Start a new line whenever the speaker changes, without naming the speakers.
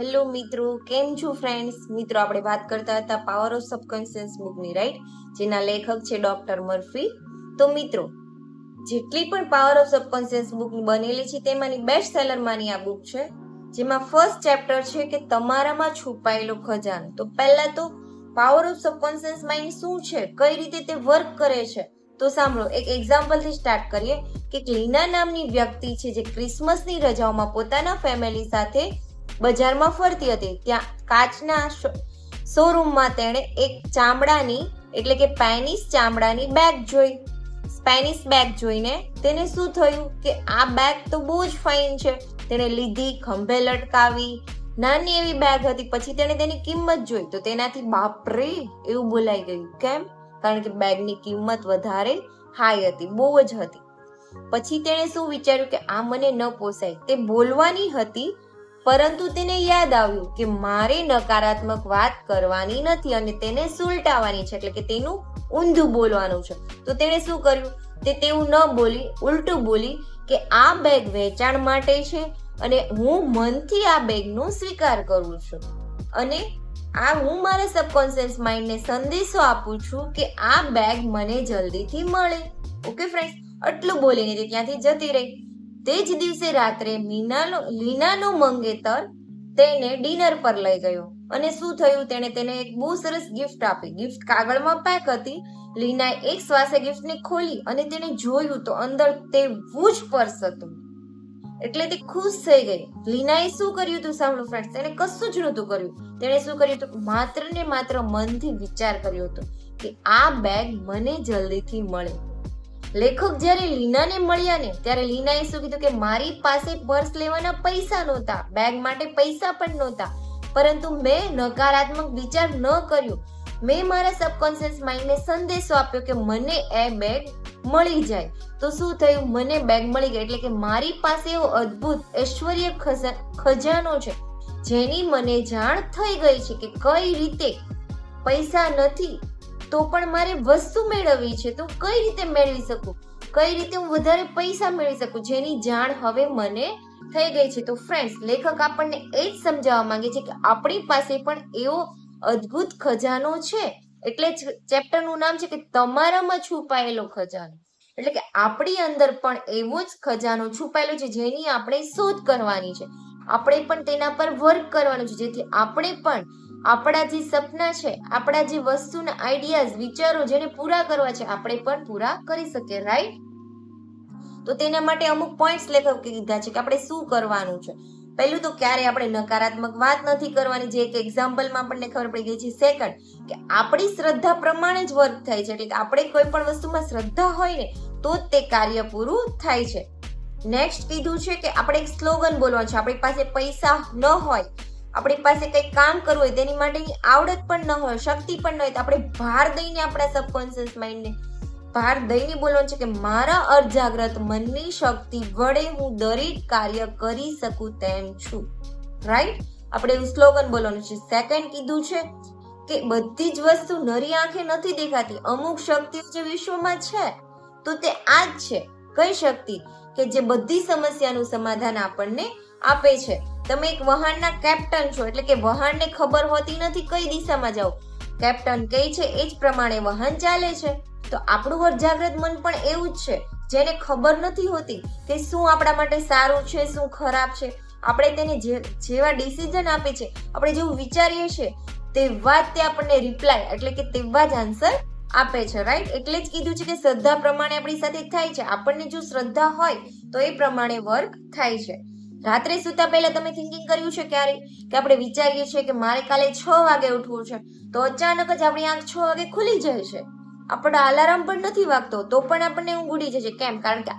Hello મિત્રો. કેમ છો ફ્રેન્ડ્સ મિત્રો, આપણે વાત કરતા હતા પાવર ઓફ સબકોન્શિયસ બુકની રાઈટ જેના લેખક છે ડોક્ટર મર્ફી તો મિત્રો, જેટલી પણ પાવર ઓફ સબકોન્શિયસ બુક બનેલી છે, તેમાંની બેસ્ટ સેલરમાંની આ બુક છે, જેમાં ફર્સ્ટ ચેપ્ટર છે કે તમારામાં છુપાયેલો ખજાનો. તો પહેલા તો પાવર ઓફ સબકોન્શિયસ માઇન્ડ શું છે? કઈ રીતે તે વર્ક કરે છે? તો સાંભળો, એક એક્ઝામ્પલથી સ્ટાર્ટ કરીએ કે લીના નામની વ્યક્તિ છે, જે ક્રિસમસની રજાઓમાં પોતાના ફેમિલી સાથે બજારમાં ફરતી હતી. ત્યાં કાચના શોરૂમમાં તેણે એક ચામડાની, એટલે કે સ્પેનિશ ચામડાની બેગ જોઈ. સ્પેનિશ બેગ જોઈને તેને શું થયું કે આ બેગ તો બહુ જ ફાઇન છે. તેણે લીધી, ખંભે લટકાવી. નાની એવી બેગ હતી. પછી તેણે તેની કિંમત જોઈ. તો તેનાથી બાપરે એવું બોલાઈ ગયું. કેમ? કારણ કે બેગની કિંમત વધારે હાઈ હતી. બહુ જ હતી. પછી તેણે શું વિચાર્યું કે આ મને ન પોસાય. તે બોલવાની હતી પરંતુ તેને યાદ આવ્યું કે મારે નકારાત્મક વાત કરવાની નથી અને તેને સુલટાવવાની છે, એટલે કે તેનું ઊંધું બોલવાનું છે. તો તેણે શું કર્યું? તે તેવું ન બોલી, ઉલટું બોલી કે આ બેગ વેચાણ માટે છે અને હું મનથી આ બેગનો સ્વીકાર કરું છું. અને આ હું મારા સબકોન્શિયસ માઇન્ડને સંદેશો આપું છું કે આ બેગ મને જલ્દીથી મળે. ઓકે ફ્રેન્ડ્સ આટલું બોલીને તે ત્યાંથી જતી રહી. તે જ દિવસે રાત્રે મીનાનો લીનાનો મંગેતર તેને ડિનર પર લઈ ગયો. અને શું થયું? તેણે તેને એક બહુ સરસ ગિફ્ટ આપી. ગિફ્ટ કાગળમાં પેક હતી. લીનાએ એક શ્વાસે ગિફ્ટને ખોલી અને તેને જોયું તો અંદર તેવું જ પર્સ હતું. એટલે તે ખુશ થઈ ગઈ. લીનાએ શું કર્યું હતું સાંભળો ફ્રેન્ડ્સ તેણે કશું જ નહોતું કર્યું. તેણે શું કર્યું હતું માત્ર ને માત્ર મનથી વિચાર કર્યો હતો કે આ બેગ મને જલ્દીથી મળે. લેખક જ્યારે લીનાને મળ્યા ને, ત્યારે લીનાએ શું કીધું કે, મારી પાસે પર્સ લેવાના પૈસા નહોતા, બેગ માટે પૈસા પણ નહોતા. પરંતુ મેં નકારાત્મક વિચાર ન કર્યો. મેં મારા સબકોન્શિયસ માઇન્ડને સંદેશો આપ્યો કે, મને એ બેગ મળી જાય. તો શું થયું? મને બેગ મળી ગઈ. એટલે કે મારી પાસે એવો અદ્ભુત, ઐશ્વર્ય ખજાનો છે, જેની મને જાણ થઈ ગઈ છે કે કઈ રીતે પૈસા નથી તો પણ મારે વસ્તુ મેળવવી છે, તો કઈ રીતે મેળવી શકું? કઈ રીતે હું વધારે પૈસા મેળવી શકું? જેની જાણ હવે મને થઈ ગઈ છે. તો ફ્રેન્ડ્સ લેખક આપણને એ જ સમજાવવા માંગે છે કે આપણી પાસે પણ એવો અદ્ભુત ખજાનો છે. એટલે ચેપ્ટરનું નામ છે કે તમારામાં છુપાયેલો ખજાનો. એટલે કે આપણી અંદર પણ એવો જ ખજાનો છુપાયેલો છે જેની આપણે શોધ કરવાની છે. આપણે પણ તેના પર વર્ક કરવાનું છે. જેથી આપણે પણ આપણા જે સપના છે, આપણા જે વસ્તુના આઈડિયાઝ વિચારો જેને પૂરા કરવા છે, આપણે પણ પૂરા કરી શકીએ રાઈટ તો તેના માટે અમુક પોઈન્ટ્સ લેખકે કીધા છે કે આપણે શું કરવાનું છે. પહેલું તો ક્યારે આપણે નકારાત્મક વાત નથી કરવાની, જે એક એક્ઝામ્પલમાં આપણને ખબર પડી ગઈ છે. સેકન્ડ કે આપણી શ્રદ્ધા પ્રમાણે જ વર્ક થાય છે. એટલે કે આપણે કોઈ પણ વસ્તુમાં શ્રદ્ધા હોય ને, તો જ તે કાર્ય પૂરું થાય છે. નેક્સ્ટ કીધું છે કે આપણે એક સ્લોગન બોલવાનું છે. આપણી પાસે પૈસા ન હોય આપણી પાસે કંઈક કામ કરવું હોય, તેની માટેની આવડત પણ ન હોય, શક્તિ પણ ન હોય, તો આપણે ભાર દઈને આપણા સબકોન્શિયસ માઇન્ડને ભાર દઈને બોલવાનું છે કે મારા અર્જાગ્રત મનની શક્તિ વડે હું દરેક કાર્ય કરી શકું તેમ છું. રાઈટ આપણે એવું સ્લોગન બોલવાનું છે. સેકન્ડ કીધું છે કે બધી જ વસ્તુ નરી આંખે નથી દેખાતી. અમુક શક્તિઓ જે વિશ્વમાં છે, તો તે આ જ છે. કઈ શક્તિ? કે જે બધી સમસ્યાનું સમાધાન આપણને આપે છે. તમે એક વહાણના કેપ્ટન છો, એટલે કે વહાણને ખબર હોતી નથી કઈ દિશામાં જાવ કેપ્ટન કઈ છે, એ જ પ્રમાણે વાહન ચાલે છે. તો આપણું અર્જાગ્રત મન પણ એવું જ છે. જેને ખબર નથી હોતી કે શું આપણા માટે સારું છે, શું ખરાબ છે. આપણે તેને જેવા ડિસિઝન આપે છે, આપણે જેવું વિચારીએ છીએ તેવા જ તે આપણને રિપ્લાય એટલે કે તેવા જ આન્સર આપે છે રાઈટ એટલે જ કીધું છે કે શ્રદ્ધા પ્રમાણે આપણી સાથે થાય છે. આપણને જો શ્રદ્ધા હોય, તો એ પ્રમાણે વર્ક થાય છે. રાત્રે સુતા પહેલા તમે થિંકિંગ કર્યું છે ક્યારે? કે આપણે વિચારીએ છીએ કે મારે કાલે છ વાગે ઉઠવું છે, તો અચાનક જ આપણી આંખ છ વાગે ખુલી જાય છે. આપણો અલાર્મ પણ નથી વાગતો, તો પણ આપણને ઊંઘ ઉડી જશે કેમ? કારણ કે